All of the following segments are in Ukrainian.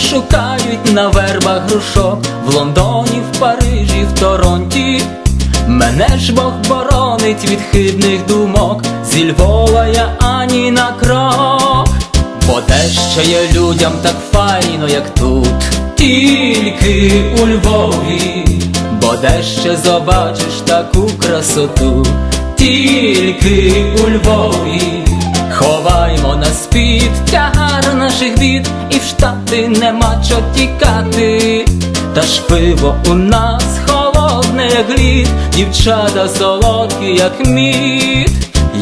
шукають на вербах грушок. В Лондоні, в Парижі, в Торонті. Мене ж Бог боронить від хибних думок, зі Львова я ані на крок. Бо де ще є людям так файно, як тут, тільки у Львові, бо де ще побачиш таку красоту, тільки у Львові, ховаймо на спід тягар наших бід, і в штати нема чо тікати, та ж пиво у нас холодне, як лід, дівчата солодкі, як мід.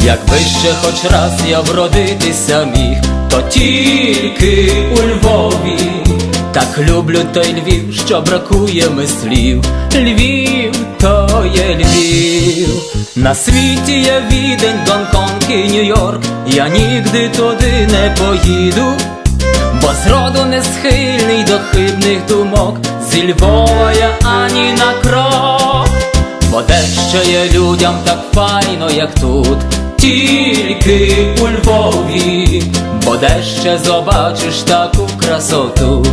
Якби ще хоч раз я вродитися міг, то тільки у Львові. Так люблю той Львів, що бракує ми слів. Львів, то є Львів. На світі є відень, Гонконг і Нью-Йорк. Я нігде туди не поїду, бо зроду не схильний до хибних думок. Зі Львова я ані на крок. Бо де ще є людям так файно, як тут, тільки у Львові, бо де ще побачиш таку красоту,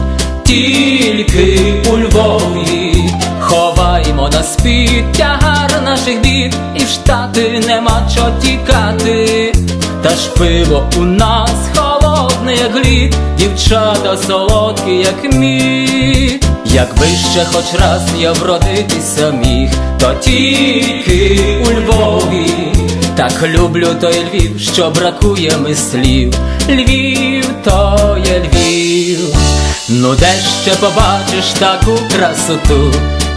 тільки у Львові, ховаймо на спід тягар наших бід, і в штати нема чо тікати, та ж пиво у нас холодне, як лід, дівчата солодкі, як мід. Якби ще хоч раз я вродитися міг, то тільки у Львові. Так люблю той Львів, що бракує ми слів. Львів, то є Львів. Ну де ще побачиш таку красоту,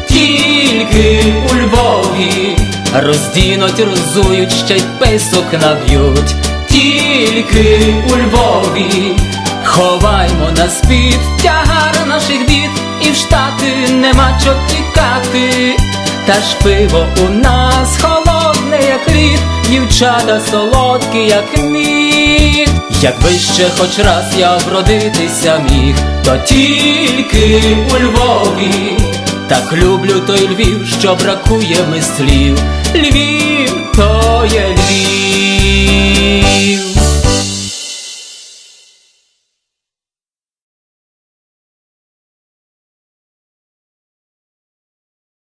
тільки у Львові. Роздінуть, розують, ще й писок наб'ють, тільки у Львові. Ховаймо на спід тягар наших бід, і в штати нема чо тікати. Та ж пиво у нас холодне, як лід, дівчата солодкі, як мід. Якби ще хоч раз я вродитися міг, то тільки у Львові. Так люблю той Львів, що бракує ми слів. Львів,